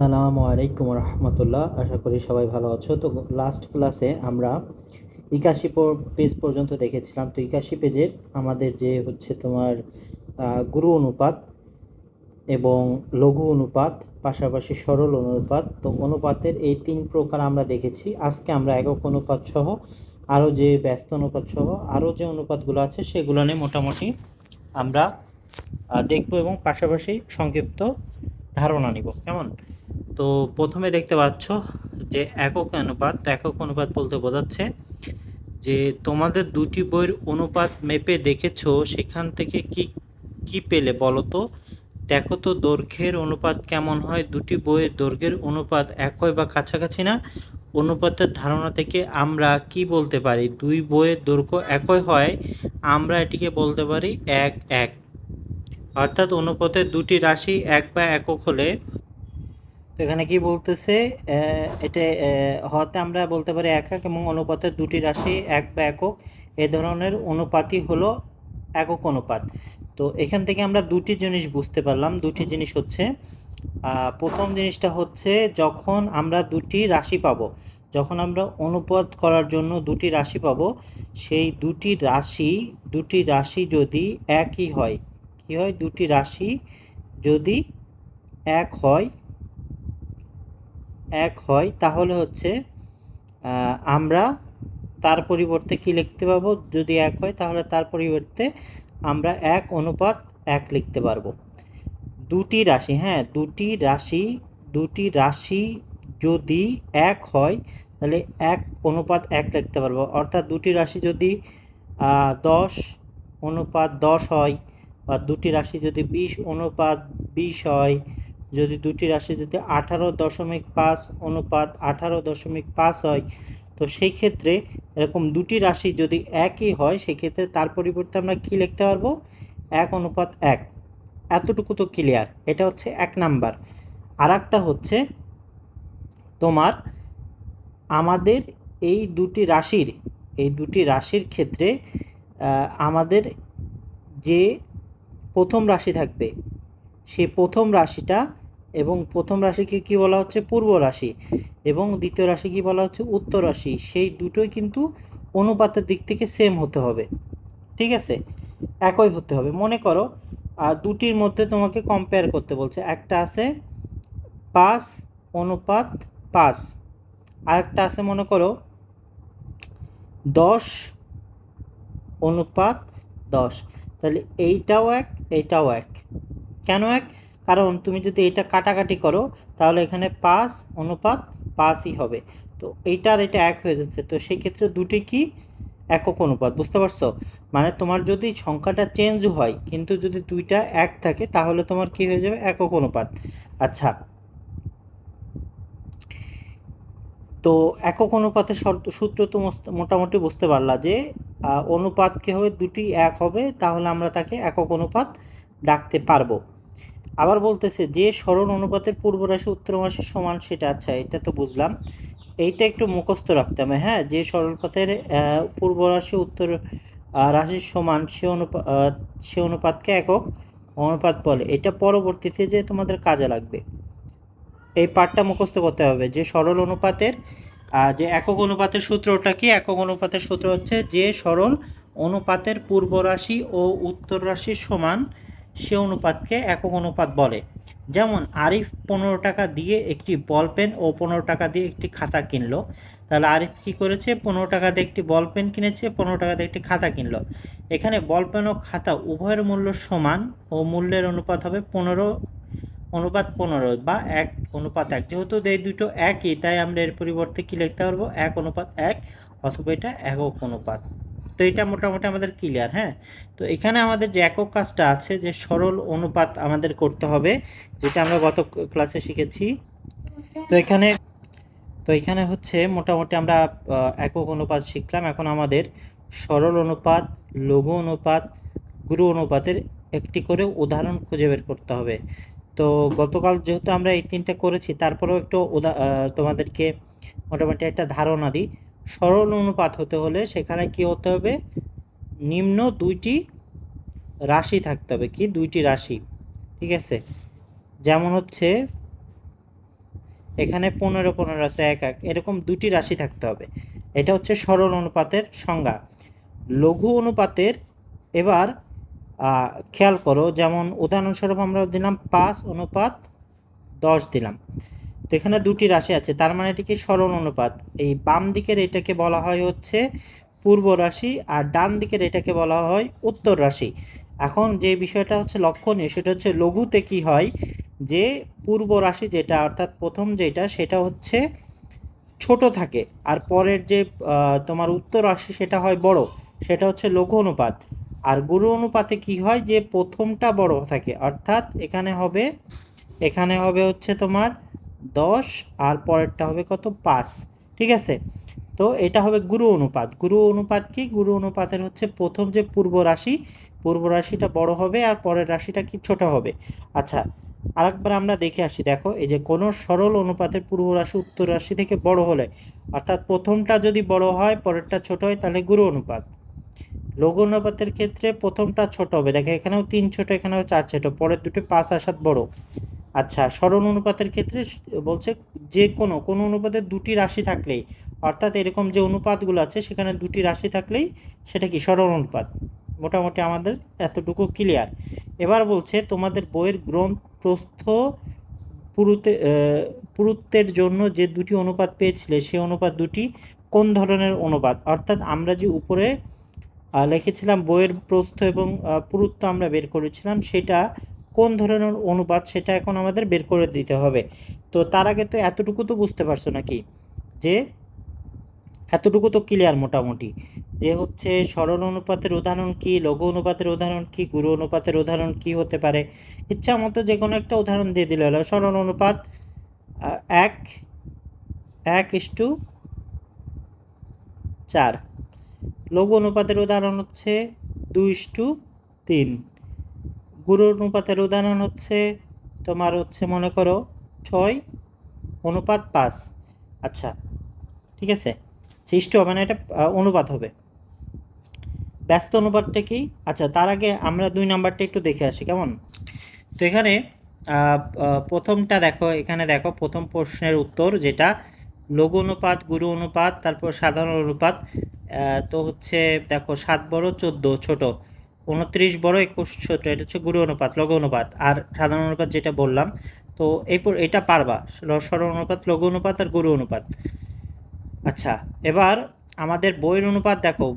আসসালামু আলাইকুম রহমতুল্লাহ। আশা করি সবাই ভালো আছো। তো লাস্ট ক্লাসে আমরা একাশি পেজ পর্যন্ত দেখেছিলাম। তো একাশি পেজের আমাদের যে হচ্ছে তোমার গুরু অনুপাত এবং লঘু অনুপাত, পাশাপাশি সরল অনুপাত, তো অনুপাতের এই তিন প্রকার আমরা দেখেছি। আজকে আমরা একক অনুপাত সহ, আরও যে ব্যস্ত অনুপাত সহ, আরও যে অনুপাতগুলো আছে সেগুলো নিয়ে মোটামুটি আমরা দেখব এবং পাশাপাশি সংক্ষিপ্ত ধারণা নিব। কেমন? তো প্রথমে দেখতে পাচ্ছ যে একক অনুপাত একক অনুপাত বলতে বোঝাচ্ছে যে তোমাদের দুটি বইয়ের অনুপাত মেপে দেখেছ, সেখান থেকে কি কি পেলে বলো তো? দেখো তো দৈর্ঘ্যের অনুপাত কেমন হয়? দুটি বইয়ের দৈর্ঘ্যের অনুপাত একই বা কাছাকাছি না? অনুপাতের ধারণা থেকে আমরা কি বলতে পারি? দুই বইয়ের দৈর্ঘ্য একই হয়, আমরা এটিকে বলতে পারি এক এক। অর্থাৎ অনুপাতের দুটি রাশি এক বা একক হলে তো এখানে কি বলতেছে? এটা হতে আমরা বলতে পারি একক এবং অনুপাতের দুটি রাশি এক বা একক। এ ধরনের অনুপাতই হলো একক অনুপাত। তো এখান থেকে আমরা দুটি জিনিস বুঝতে পারলাম। দুটি জিনিস হচ্ছে প্রথম জিনিসটা হচ্ছে যখন আমরা দুটি রাশি পাবো, যখন আমরা অনুপাত করার জন্য দুটি রাশি পাবো, সেই দুটি রাশি দুটি রাশি যদি একই হয়, কি হয়? দুটি রাশি যদি এক হয় এক হয়, তাহলে হচ্ছে আমরা তার পরিবর্তে কি লিখতে পাবো যদি এক হয়, তাহলে তার পরিবর্তে আমরা এক অনুপাত এক লিখতে পারব। দুটি রাশি হ্যাঁ দুটি রাশি দুটি রাশি যদি এক হয়, তাহলে এক অনুপাত এক লিখতে পারব। অর্থাৎ দুটি রাশি যদি দশ অনুপাত দশ হয়, বা দুটি রাশি যদি বিশ অনুপাত বিশ হয় যদি দুটি রাশি যদি আঠারো দশমিক পাঁচ অনুপাত আঠারো দশমিক পাঁচ হয়, তো সেই ক্ষেত্রে এরকম দুটি রাশি যদি একই হয় সেক্ষেত্রে তার পরিবর্তে আমরা কি লিখতে পারব? এক অনুপাত এক। এতটুকু তো ক্লিয়ার এটা হচ্ছে এক নাম্বার। আর একটা হচ্ছে তোমার আমাদের এই দুটি রাশির, এই দুটি রাশির ক্ষেত্রে আমাদের যে প্রথম রাশি থাকবে সেই প্রথম রাশিটা এবং প্রথম রাশিকে কি বলা হচ্ছে? পূর্ব রাশি। এবং দ্বিতীয় রাশি কি বলা হচ্ছে উত্তর রাশি। সেই দুটোই কিন্তু অনুপাতের দিক থেকে সেম হতে হবে। ঠিক আছে? একই হতে হবে। মনে করো দুটির মধ্যে তোমাকে কম্পেয়ার করতে বলছে। একটা আছে পাঁচ, অনুপাত পাঁচ। আরেকটা আছে মনে করো দশ, অনুপাত দশ। তাহলে এইটাও এক এইটাও এক। কেন এক? কারণ তুমি যদি এটা কাটাকাটি করো, তাহলে এখানে পাঁচ অনুপাত পাঁচই হবে। তো এইটার এটা এক হয়ে যাচ্ছে। তো সেই ক্ষেত্রে দুটি কি? একক অনুপাত, বুঝতে পারছ? মানে তোমার যদি সংখ্যাটা চেঞ্জ হয়, কিন্তু যদি দুইটা এক থাকে, তাহলে তোমার কি হয়ে যাবে? একক অনুপাত। আচ্ছা। তো একক অনুপাতের শর্ত, সূত্র তো মোটামুটি বুঝতে পারলা যে অনুপাত কি হবে দুটি এক হবে, তাহলে আমরা তাকে একক অনুপাত ডাকতে পারব। আবার বলতেছে, যে সরল অনুপাতের পূর্ব রাশি উত্তর রাশির সমান সেটা আচ্ছা এটা তো বুঝলাম। এইটা একটু মুখস্থ রাখতে হবে হ্যাঁ? যে সরল পথের পূর্ব রাশি উত্তর রাশির সমান সে অনুপাত সে অনুপাতকে একক অনুপাত বলে। এটা পরবর্তীতে যে তোমাদের কাজে লাগবে। এই পাঠটা মুখস্থ করতে হবে, যে সরল অনুপাতের যে একক অনুপাতের সূত্রটা কি? একক অনুপাতের সূত্র হচ্ছে যে সরল অনুপাতের পূর্ব রাশি ও উত্তর রাশির সমান সে অনুপাতকে একক অনুপাত বলে। যেমন আরিফ পনেরো টাকা দিয়ে একটি বল পেন ও পনেরো টাকা দিয়ে একটি খাতা কিনলো। তাহলে আরিফ কী করেছে? পনেরো টাকা দিয়ে একটি বল পেন কিনেছে, পনেরো টাকা দিয়ে একটি খাতা কিনলো। এখানে বল পেন ও খাতা উভয়ের মূল্য সমান ও মূল্যের অনুপাত হবে পনেরো, অনুপাত পনেরো বা এক অনুপাত এক। যেহেতু এই দুটো একই, তাই আমরা এর পরিবর্তে কী লিখতে পারব? এক অনুপাত এক, অথবা এটা একক অনুপাত। তো এটা মোটামুটি আমাদের ক্লিয়ার হ্যাঁ? তো এখানে আমাদের যে একক কাজটা আছে, যে সরল অনুপাত আমাদের করতে হবে, যেটা আমরা গত ক্লাসে শিখেছি। তো এখানে তো এখানে হচ্ছে মোটামুটি আমরা একক অনুপাত শিখলাম। এখন আমাদের সরল অনুপাত, লঘু অনুপাত, গুরু অনুপাতের একটি করে উদাহরণ খুঁজে বের করতে হবে। তো গতকাল যেহেতু আমরা এই তিনটা করেছি, তারপরেও একটু তোমাদেরকে মোটামুটি একটা ধারণা দিই। সরল অনুপাত হতে হলে সেখানে কি হতে হবে? নিম্ন দুইটি রাশি থাকতে হবে। কি? দুইটি রাশি। ঠিক আছে? যেমন হচ্ছে, এখানে পনেরো পনেরো আছে, এক এক। এরকম দুটি রাশি থাকতে হবে। এটা হচ্ছে সরল অনুপাতের সংজ্ঞা। লঘু অনুপাতের এবার খেয়াল করো, যেমন উদাহরণস্বরূপ আমরা দিলাম পাঁচ অনুপাত দশ দিলাম। তো এখানে দুটি রাশি আছে, তার মানে এটি কি সরল অনুপাত। এই বাম দিকের এটাকে বলা হয় হচ্ছে পূর্ব রাশি আর ডান দিকের এটাকে বলা হয় উত্তর রাশি। এখন যে বিষয়টা হচ্ছে লক্ষণীয়, সেটা হচ্ছে লঘুতে কি হয়? যে পূর্ব রাশি যেটা, অর্থাৎ প্রথম যেটা, সেটা হচ্ছে ছোট থাকে আর পরের যে তোমার উত্তর রাশি সেটা হয় বড়, সেটা হচ্ছে লঘু অনুপাত। আর গুরু অনুপাতে কি হয়? যে প্রথমটা বড় থাকে, অর্থাৎ এখানে হবে এখানে হবে হচ্ছে তোমার দশ, আর পরেরটা হবে কত? পাঁচ। ঠিক আছে? তো এটা হবে গুরু অনুপাত। গুরু অনুপাত কি? গুরু অনুপাতের হচ্ছে প্রথম যে পূর্ব রাশি, পূর্ব রাশিটা বড় হবে আর পরের রাশিটা কি ছোট হবে। আচ্ছা আরেকবার আমরা দেখে আসি। দেখো, এই যে কোনো সরল অনুপাতের পূর্ব রাশি উত্তর রাশি থেকে বড় হলে, অর্থাৎ প্রথমটা যদি বড় হয়, পরেরটা ছোট হয়, তাহলে গুরু অনুপাত। লঘু অনুপাতের ক্ষেত্রে প্রথমটা ছোট হবে। দেখো, এখানেও তিন ছোট, এখানেও চার ছোট, পরের দুটো পাঁচ আর বড়। আচ্ছা সরল অনুপাতের ক্ষেত্রে বলছে যে কোনো কোনো অনুপাতের দুটি রাশি থাকলেই, অর্থাৎ এরকম যে অনুপাতগুলো আছে সেখানে দুটি রাশি থাকলেই সেটা কি সরল অনুপাত? মোটামুটি আমাদের এতটুকু ক্লিয়ার এবার বলছে তোমাদের বইয়ের গ্রন্থ প্রস্থ পুরুতে পুরুত্বের জন্য যে দুটি অনুপাত পেয়েছিলে, সেই অনুপাত দুটি কোন ধরনের অনুপাত? অর্থাৎ আমরা যে উপরে লিখেছিলাম বইয়ের প্রস্থ এবং পুরুত্ব আমরা বের করেছিলাম, সেটা কোন ধরনের অনুপাত সেটা এখন আমাদের বের করে দিতে হবে। তো তার আগে তো এতটুকু তো বুঝতে পারছ নাকি? যে এতটুকু তো ক্লিয়ার মোটামুটি। যে হচ্ছে সরল অনুপাতের উদাহরণ কি, লঘু অনুপাতের উদাহরণ কি, গুরু অনুপাতের উদাহরণ কি হতে পারে? ইচ্ছা মতো যে কোনো একটা উদাহরণ দিয়ে দিলে হলো সরল অনুপাত এক এক ইস্টু চার। লঘু অনুপাতের উদাহরণ হচ্ছে দুই ইস্টু তিন। গুরু অনুপাতের উদাহরণ হচ্ছে, তোমার হচ্ছে মনে করো ছয় অনুপাত পাঁচ। আচ্ছা ঠিক আছে? সৃষ্ট মানে এটা অনুপাত হবে। ব্যস্ত অনুপাতটা কি? আচ্ছা তার আগে আমরা দুই নাম্বারটা একটু দেখে আসি, কেমন? তো এখানে প্রথমটা দেখো, এখানে দেখো, প্রথম প্রশ্নের উত্তর যেটা, লঘু অনুপাত, গুরু অনুপাত, তারপর সাধারণ অনুপাত তো হচ্ছে দেখো, সাত বড় চোদ্দ, ছোট। উনত্রিশ বড় একুশ ছোট এটা হচ্ছে গুরু অনুপাত, লঘু অনুপাত। আর সাধারণ অনুপাত যেটা বললাম, তো এই এটা পারবা, সরল অনুপাত, লঘু অনুপাত আর গুরু অনুপাত। আচ্ছা এবার আমাদের বইয়ের অনুপাত দেখো।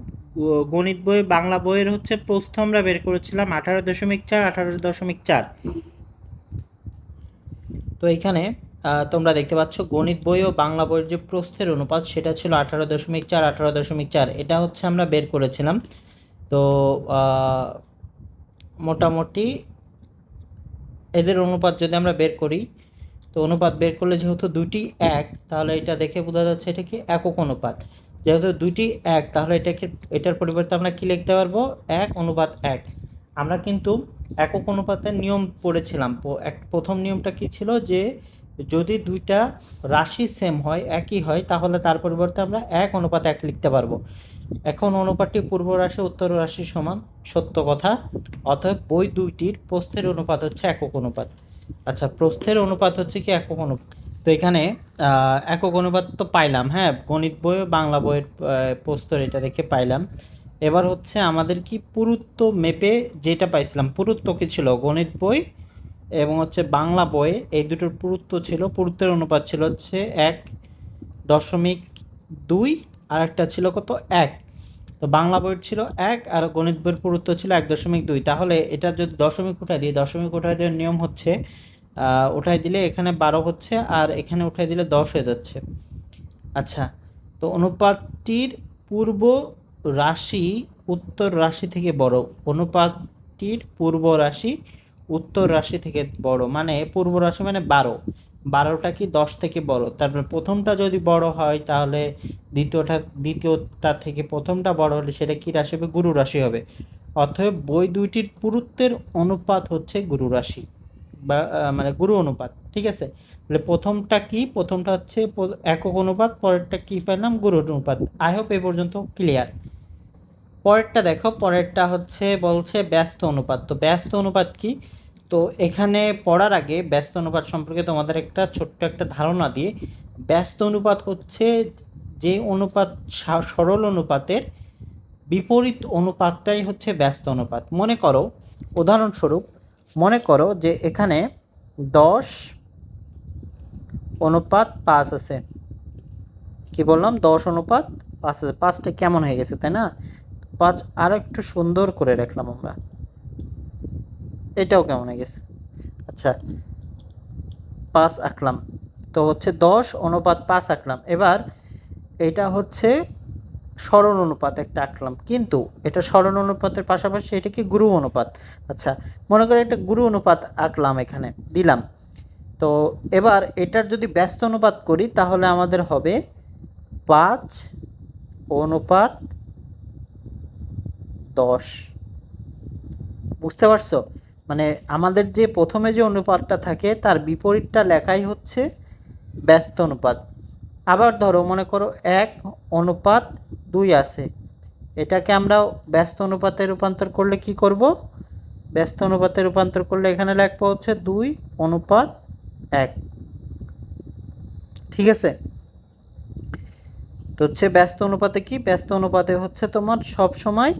গণিত বই, বাংলা বইয়ের হচ্ছে প্রস্থ আমরা বের করেছিলাম আঠারো দশমিক চার, আঠারো দশমিক চার। তো এখানে তোমরা দেখতে পাচ্ছ গণিত বই ও বাংলা বইয়ের যে প্রস্থের অনুপাত, সেটা ছিল আঠারো দশমিক চার, আঠারো দশমিক চার। এটা হচ্ছে আমরা বের করেছিলাম। তো মোটামুটি এদের অনুপাত যদি আমরা বের করি, তো অনুপাত বের করলে যেহেতু দুটি এক, তাহলে এটা দেখে বোঝা যাচ্ছে এটা কি একক অনুপাত। যেহেতু দুটি এক, তাহলে এটাকে, এটার পরিবর্তে আমরা কি লিখতে পারব? এক অনুপাত এক। আমরা কিন্তু একক অনুপাতের নিয়ম পড়েছিলাম। এক, প্রথম নিয়মটা কি ছিল যে যদি দুইটা রাশি সেম হয়, একই হয়, তাহলে তার পরিবর্তে আমরা এক অনুপাত এক লিখতে পারব। এখন অনুপাতটি পূর্ব রাশি, উত্তর রাশি সমান সত্য কথা। অতএব বই দুইটির প্রস্থের অনুপাত হচ্ছে একক অনুপাত। আচ্ছা প্রস্থের অনুপাত হচ্ছে কি একক অনুপাত? তো এখানে একক অনুপাত তো পাইলাম হ্যাঁ? গণিত বই বাংলা বইয়ের প্রস্তর এটা দেখে পাইলাম। এবার হচ্ছে আমাদের কি পুরুত্ব মেপে যেটা পাইছিলাম, পুরুত্ব কি ছিল? গণিত বই এবং হচ্ছে বাংলা বইয়ে এই দুটোর পুরুত্ব ছিল। পুরুত্বের অনুপাত ছিল হচ্ছে এক দশমিক দুই আর একটা ছিল কত? এক। তো বাংলা বইয়ের ছিল এক আর গণিত বইয়ের পুরুত্ব ছিল এক দশমিক দুই। তাহলে এটা যদি দশমিক উঠাই দিই, দশমিক উঠাই দেওয়ার নিয়ম হচ্ছে উঠাই দিলে এখানে বারো হচ্ছে আর এখানে উঠাই দিলে দশ হয়ে যাচ্ছে। আচ্ছা তো অনুপাতটির পূর্ব রাশি উত্তর রাশি থেকে বড়। অনুপাতটির পূর্ব রাশি উত্তর রাশি থেকে বড়। মানে পূর্ব রাশি মানে বারো। বারোটা কি দশ থেকে বড় তারপরে প্রথমটা যদি বড় হয়, তাহলে দ্বিতীয়টা দ্বিতীয়টা থেকে প্রথমটা বড় হলে সেটা কি রাশি হবে? গুরু রাশি হবে। অতএব বই দুইটির পুরুত্বের অনুপাত হচ্ছে গুরু রাশি বা মানে গুরু অনুপাত, ঠিক আছে? তাহলে প্রথমটা কি? প্রথমটা হচ্ছে একক অনুপাত, পরেরটা কি পেলাম? গুরু অনুপাত। আই হোপ এ পর্যন্ত ক্লিয়ার পরেরটা দেখো, পরেরটা হচ্ছে বলছে ব্যস্ত অনুপাত। তো ব্যস্ত অনুপাত কি? তো এখানে পড়ার আগে ব্যস্ত অনুপাত সম্পর্কে তোমাদের একটা ছোট্ট একটা ধারণা দিয়ে, ব্যস্ত অনুপাত হচ্ছে যে অনুপাত সরল অনুপাতের বিপরীত অনুপাতটাই হচ্ছে ব্যস্ত অনুপাত। মনে করো, উদাহরণস্বরূপ, মনে করো যে এখানে দশ অনুপাত পাঁচ আছে। কি বললাম? দশ অনুপাত পাঁচ আছে। পাঁচটা কেমন হয়ে গেছে, তাই না? পাঁচ আরও একটু সুন্দর করে রাখলাম আমরা। এটাও কেমন হয়ে গেছে আচ্ছা পাঁচ আঁকলাম তো হচ্ছে দশ অনুপাত পাঁচ আঁকলাম এবার এটা হচ্ছে সরল অনুপাত একটা আঁকলাম কিন্তু এটা সরল অনুপাতের পাশাপাশি এটা কি গুরু অনুপাত? আচ্ছা মনে করে একটা গুরু অনুপাত আঁকলাম এখানে, দিলাম। তো এবার এটার যদি ব্যস্ত অনুপাত করি, তাহলে আমাদের হবে পাঁচ অনুপাত দশ। বুঝতে পারছ? মানে আমাদের যে প্রথমে যে অনুপাতটা থাকে, তার বিপরীতটা লেখাই হচ্ছে ব্যস্ত অনুপাত। আবার ধরো, মনে করো এক অনুপাত দুই আছে। এটাকে আমরা ব্যস্ত অনুপাতে রূপান্তর করলে কি করব? ব্যস্ত অনুপাতে রূপান্তর করলে এখানে লিখব হচ্ছে দুই অনুপাত এক। ঠিক আছে? তো হচ্ছে ব্যস্ত অনুপাতে কি? ব্যস্ত অনুপাতে হচ্ছে তোমার সব সময়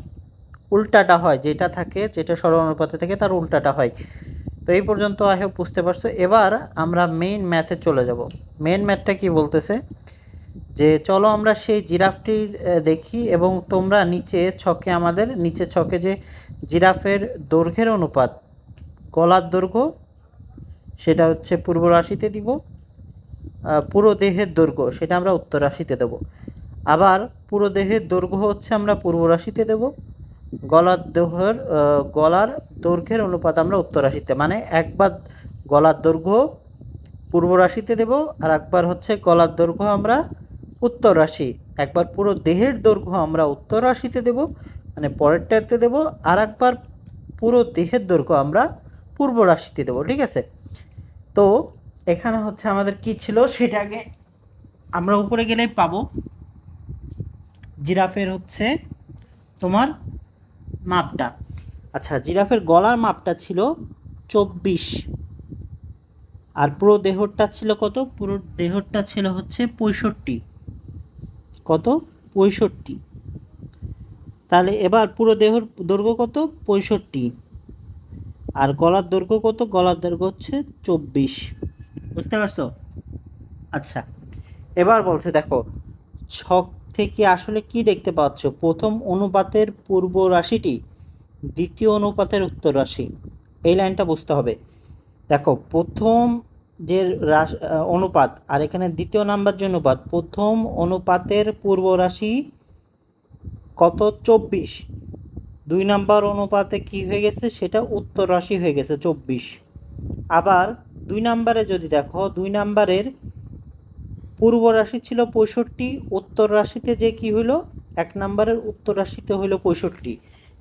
উল্টাটা হয়, যেটা থাকে, যেটা সরল অনুপাতে থাকে তার উল্টাটা হয়। তো এই পর্যন্ত আই হোপ বুঝতে পারছ। এবার আমরা মেইন ম্যাথে চলে যাব। মেইন ম্যাথটা কি বলতেছে? যে চলো আমরা সেই জিরাফটির দেখি এবং তোমরা নিচে ছকে আমাদের, নিচে ছকে যে জিরাফের দৈর্ঘ্যের অনুপাত, গলার দৈর্ঘ্য, সেটা হচ্ছে পূর্ব রাশিতে দিব পুরো দেহের দৈর্ঘ্য, সেটা আমরা উত্তর রাশিতে দেব। আবার পুরো দেহের দৈর্ঘ্য হচ্ছে আমরা পূর্ব রাশিতে দেব। গলার দেহের গলার দৈর্ঘ্যের অনুপাত আমরা উত্তর রাশিতে মানে একবার গলার দৈর্ঘ্য পূর্ব রাশিতে দেব আর একবার হচ্ছে গলার দৈর্ঘ্য আমরা উত্তর রাশি, একবার পুরো দেহের দৈর্ঘ্য আমরা উত্তর রাশিতে দেব মানে পরেরটাতে দেব আর একবার পুরো দেহের দৈর্ঘ্য আমরা পূর্ব রাশিতে দেব, ঠিক আছে? তো এখানে হচ্ছে আমাদের কি ছিল সেটাকে আমরা উপরে গেলেই পাবো, জিরাফের হচ্ছে তোমার মাপটা। আচ্ছা জিরাফের গলার মাপটা ছিল চব্বিশ। আর পুরো দেহটা ছিল কত? পুরো দেহটা ছিল হচ্ছে পঁয়ষট্টি। কত? পঁয়ষট্টি। তাহলে এবার পুরো দেহর দৈর্ঘ্য কত? পঁয়ষট্টি। আর গলার দৈর্ঘ্য কত? গলার দৈর্ঘ্য হচ্ছে চব্বিশ। বুঝতে পারছ? আচ্ছা এবার বলছে দেখো, ছক থেকে আসলে কি দেখতে পাচ্ছ? প্রথম অনুপাতের পূর্ব রাশিটি, দ্বিতীয় অনুপাতের উত্তর রাশি। এই লাইনটা বুঝতে হবে। দেখো, প্রথম যে রাশ অনুপাত আর এখানে দ্বিতীয় নাম্বার যে অনুপাত, প্রথম অনুপাতের পূর্ব রাশি কত? চব্বিশ। দুই নাম্বার অনুপাতে কি হয়ে গেছে? সেটা উত্তর রাশি হয়ে গেছে, চব্বিশ। আবার দুই নাম্বারে যদি দেখো, দুই নাম্বারের পূর্ব রাশি ছিল পঁয়ষট্টি, উত্তর রাশিতে যে কি হইল? এক নাম্বারের উত্তর রাশিতে হইল পঁয়ষট্টি।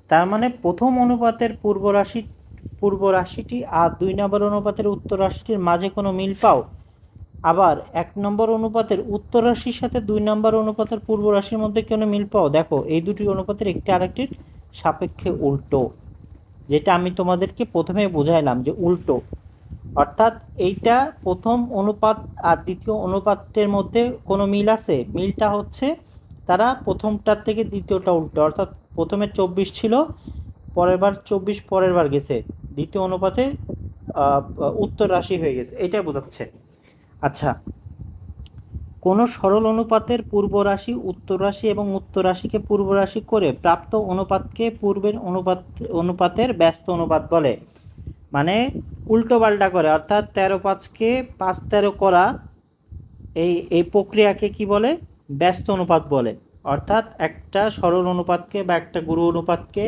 তার মানে প্রথম অনুপাতের পূর্ব রাশি, পূর্ব রাশিটি আর দুই নম্বর অনুপাতের উত্তর রাশিটির মাঝে কোনো মিল পাও? আবার এক নম্বর অনুপাতের উত্তর রাশির সাথে দুই নম্বর অনুপাতের পূর্ব রাশির মধ্যে কোনো মিল পাও? দেখো, এই দুটি অনুপাতের একটি আরেকটির সাপেক্ষে উল্টো, যেটা আমি তোমাদেরকে প্রথমে বোঝাইলাম যে উল্টো। অর্থাৎ এইটা প্রথম অনুপাত আর দ্বিতীয় অনুপাতের মধ্যে কোনো মিল আছে? মিলটা হচ্ছে তারা প্রথমটার থেকে দ্বিতীয়টা উল্টো, অর্থাৎ প্রথমে চব্বিশ ছিল পরের বার চব্বিশ পরের বার গেছে। দ্বিতীয় অনুপাতে উত্তর রাশি হয়ে গেছে। এটাই বোঝাচ্ছে। আচ্ছা কোনো সরল অনুপাতের পূর্ব রাশি, উত্তর রাশি এবং উত্তর রাশিকে পূর্ব রাশি করে প্রাপ্ত অনুপাতকে পূর্বের অনুপাত, অনুপাতের ব্যস্ত অনুপাত বলে। মানে উল্টো পাল্টা করে, অর্থাৎ তেরো পাঁচকে পাঁচ তেরো করা এই এই প্রক্রিয়াকে কি বলে? ব্যস্ত অনুপাত বলে। অর্থাৎ একটা সরল অনুপাতকে বা একটা গুরু অনুপাতকে,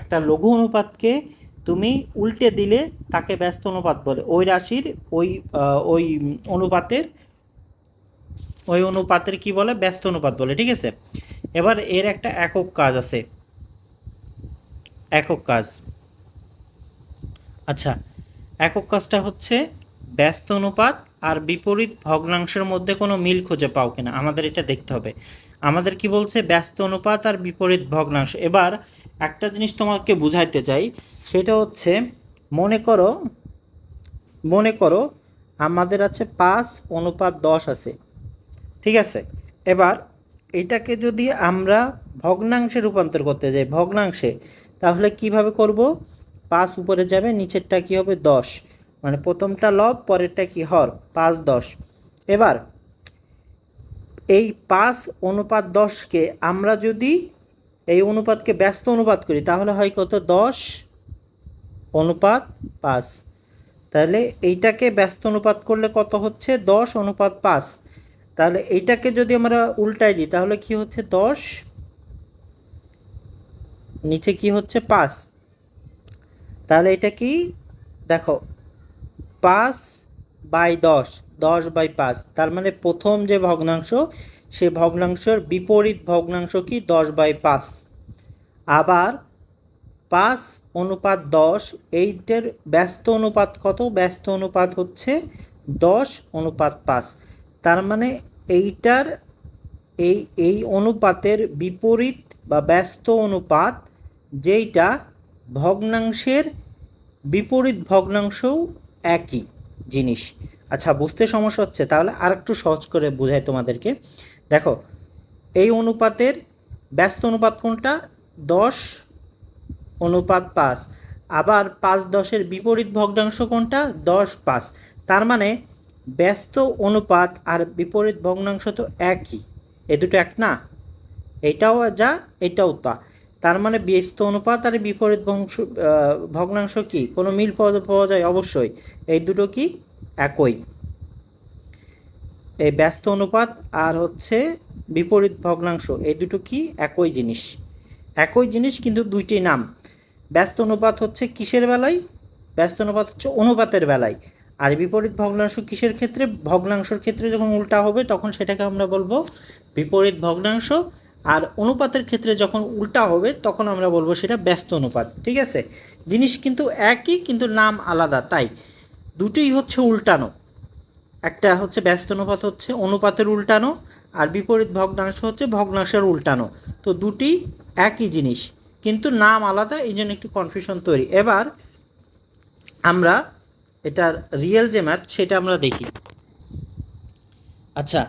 একটা লঘু অনুপাতকে তুমি উল্টে দিলে তাকে ব্যস্ত অনুপাত বলে। ওই রাশির ওই ওই অনুপাতের ওই অনুপাতের কি বলে? ব্যস্ত অনুপাত বলে, ঠিক আছে? এবার এর একটা একক কাজ আছে। একক কাজ। আচ্ছা একক কাজটা হচ্ছে ব্যস্ত অনুপাত আর বিপরীত ভগ্নাংশের মধ্যে কোনো মিল খুঁজে পাও কিনা, আমাদের এটা দেখতে হবে। আমাদের কি বলছে? ব্যস্ত অনুপাত আর বিপরীত ভগ্নাংশ। এবার একটা জিনিস তোমাকে বুঝাইতে চাই, সেটা হচ্ছে মনে করো মনে করো আমাদের আছে পাঁচ অনুপাত দশ আছে, ঠিক আছে? এবার এটাকে যদি আমরা ভগ্নাংশে রূপান্তর করতে যাই, ভগ্নাংশে, তাহলে কীভাবে করব? পাঁচ উপরে যাবে, নিচেরটা কি হবে দশ। মানে প্রথমটা লব, পরেরটা কি? হর, পাঁচ, দশ। এবার এই পাঁচ অনুপাত দশকে আমরা যদি এই অনুপাতকে ব্যস্ত অনুপাত করি, তাহলে হয় কত? দশ অনুপাত পাঁচ। তাহলে এইটাকে ব্যস্ত অনুপাত করলে কত হচ্ছে? দশ অনুপাত পাঁচ। তাহলে এইটাকে যদি আমরা উল্টাই দিই, তাহলে কি হচ্ছে? দশ। নিচে কি হচ্ছে? পাঁচ। তাহলে এটা কি? দেখো, পাঁচ বাই দশ দশ বাই পাঁচ, তার মানে প্রথম যে ভগ্নাংশ, সে ভগ্নাংশের বিপরীত ভগ্নাংশ কি? দশ বাই পাঁচ। আবার পাঁচ অনুপাত দশ, এইটার ব্যস্ত অনুপাত কত? ব্যস্ত অনুপাত হচ্ছে দশ অনুপাত পাঁচ। তার মানে এইটার, এই এই অনুপাতের বিপরীত বা ব্যস্ত অনুপাত যেইটা ভগ্নাংশের বিপরীত ভগ্নাংশও একই জিনিস। আচ্ছা বুঝতে সমস্যা হচ্ছে, তাহলে আর একটু সহজ করে বোঝাই তোমাদেরকে। দেখো, এই অনুপাতের ব্যস্ত অনুপাত কোনটা? দশ অনুপাত পাঁচ। আবার পাঁচ দশের বিপরীত ভগ্নাংশ কোনটা? দশ পাঁচ। তার মানে ব্যস্ত অনুপাত আর বিপরীত ভগ্নাংশ তো একই। এ দুটো এক না? এটাও যা, এটাও তা। তার মানে ব্যস্ত অনুপাত আর বিপরীত বংশ ভগ্নাংশ কি? কোনো মিল পাওয়া পাওয়া যায়? অবশ্যই। এই দুটো কি? একই। এই ব্যস্ত অনুপাত আর হচ্ছে বিপরীত ভগ্নাংশ, এই দুটো কি? একই জিনিস। একই জিনিস কিন্তু দুইটি নাম। ব্যস্ত অনুপাত হচ্ছে কিসের বেলায়? ব্যস্ত অনুপাত হচ্ছে অনুপাতের বেলায়। আর বিপরীত ভগ্নাংশ কিসের ক্ষেত্রে? ভগ্নাংশের ক্ষেত্রে যখন উল্টা হবে, তখন সেটাকে আমরা বলব বিপরীত ভগ্নাংশ। আর অনুপাতের ক্ষেত্রে যখন উল্টা হবে, তখন আমরা বলব সেটা ব্যস্ত অনুপাত, ঠিক আছে? জিনিস কিন্তু একই, কিন্তু নাম আলাদা, তাই দুটোই হচ্ছে উল্টানো। একটা হচ্ছে ব্যস্ত অনুপাত হচ্ছে অনুপাতের উল্টানো, আর বিপরীত ভগ্নাংশ হচ্ছে ভগ্নাংশের উল্টানো। তো দুটি একই জিনিস, কিন্তু নাম আলাদা এই জন্য একটু কনফিউশন তৈরি। এবার আমরা এটার রিয়েল যে ম্যাথ সেটা আমরা দেখি। আচ্ছা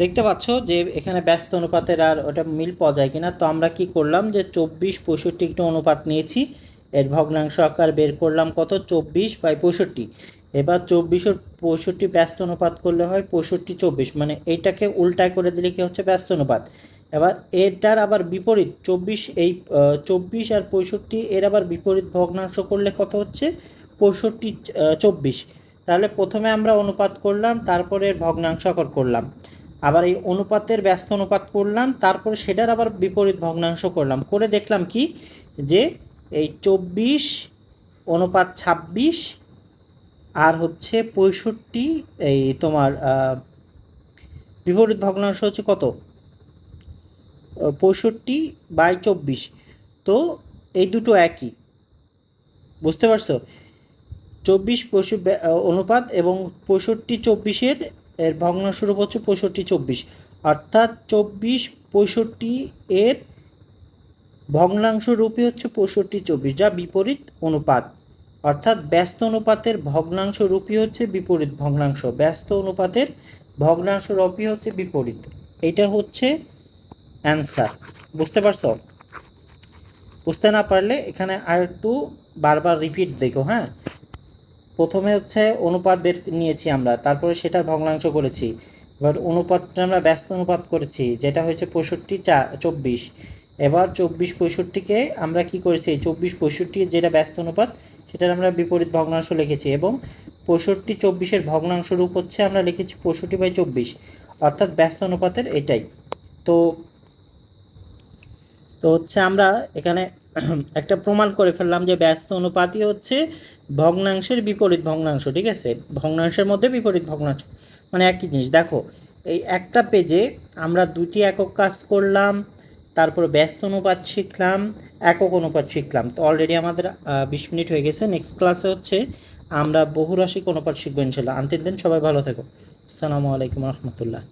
দেখতে পাচ্ছ যে এখানে ব্যস্ত অনুপাতের আর ওটা মিল পাওয়া যায় কিনা। তো আমরা কি করলাম যে চব্বিশ পঁয়ষট্টি একটা অনুপাত নিয়েছি। এর ভগ্নাংশ আকার বের করলাম কত? চব্বিশ বাই পঁয়ষট্টি। এবার চব্বিশ ও পঁয়ষট্টি ব্যস্ত অনুপাত করলে হয় পঁয়ষট্টি চব্বিশ। মানে এইটাকে উল্টায় করে দিলে কি হচ্ছে? ব্যস্ত অনুপাত। এবার এটার আবার বিপরীত চব্বিশ এই চব্বিশ আর পঁয়ষট্টি এর আবার বিপরীত ভগ্নাংশ করলে কত হচ্ছে? পঁয়ষট্টি চব্বিশ। তাহলে প্রথমে আমরা অনুপাত করলাম, তারপরে ভগ্নাংশ আকার করলাম। আবার এই অনুপাতের ব্যস্ত অনুপাত করলাম, তারপরে সেটার আবার বিপরীত ভগ্নাংশ করলাম। করে দেখলাম কি? যে এই চব্বিশ অনুপাত ছাব্বিশ আর হচ্ছে পঁয়ষট্টি, এই তোমার বিপরীত ভগ্নাংশ হচ্ছে কত? পঁয়ষট্টি বাই চব্বিশ। তো এই দুটো একই। বুঝতে পারছ? চব্বিশ পঁয়ষট্টি অনুপাত এবং পঁয়ষট্টি চব্বিশের এর ভগ্নাংশ রূপ হচ্ছে পঁয়ষট্টি চব্বিশ। অর্থাৎ চব্বিশ পঁয়ষট্টি এর ভগ্নাংশ রূপই হচ্ছে পঁয়ষট্টি চব্বিশ, যা বিপরীত অনুপাত। অর্থাৎ ব্যস্ত অনুপাতের ভগ্নাংশ রূপই হচ্ছে বিপরীত ভগ্নাংশ, ব্যস্ত অনুপাতের ভগ্নাংশ রূপই হচ্ছে বিপরীত। এটা হচ্ছে অ্যান্সার, বুঝতে পারছ? বুঝতে না পারলে এখানে আর একটু বারবার রিপিট দেখো হ্যাঁ? প্রথমে হচ্ছে অনুপাত বের নিয়েছি আমরা, তারপরে সেটার ভগ্নাংশ করেছি। এবার অনুপাতটা আমরা ব্যস্ত অনুপাত করেছি, যেটা হয়েছে পঁয়ষট্টি চা, চব্বিশ। এবার চব্বিশ পঁয়ষট্টিকে আমরা কি করেছি, চব্বিশ পঁয়ষট্টি যেটা ব্যস্ত অনুপাত, সেটার আমরা বিপরীত ভগ্নাংশ লিখেছি এবং পঁয়ষট্টি চব্বিশের ভগ্নাংশ রূপ হচ্ছে আমরা লিখেছি পঁয়ষট্টি বাই চব্বিশ, অর্থাৎ ব্যস্ত অনুপাতের এটাই। তো তো হচ্ছে আমরা এখানে একটা প্রমাণ করে ফেললাম যে ব্যস্ত অনুপাতই হচ্ছে ভগ্নাংশের বিপরীত ভগ্নাংশ, ঠিক আছে? ভগ্নাংশের মধ্যে বিপরীত ভগ্নাংশ। মানে একই জিনিস, দেখো, এই একটা পেজে আমরা দুটি একক কাজ করলাম, তারপর ব্যস্ত অনুপাত শিখলাম, একক অনুপাত শিখলাম। তো অলরেডি আমাদের বিশ মিনিট হয়ে গেছে নেক্সট ক্লাসে হচ্ছে আমরা বহুরাশিক অনুপাত শিখব ইনশাল্লাহ। আনতিন দিন সবাই ভালো থেকো। আসসালামু আলাইকুম রহমতুল্লাহ।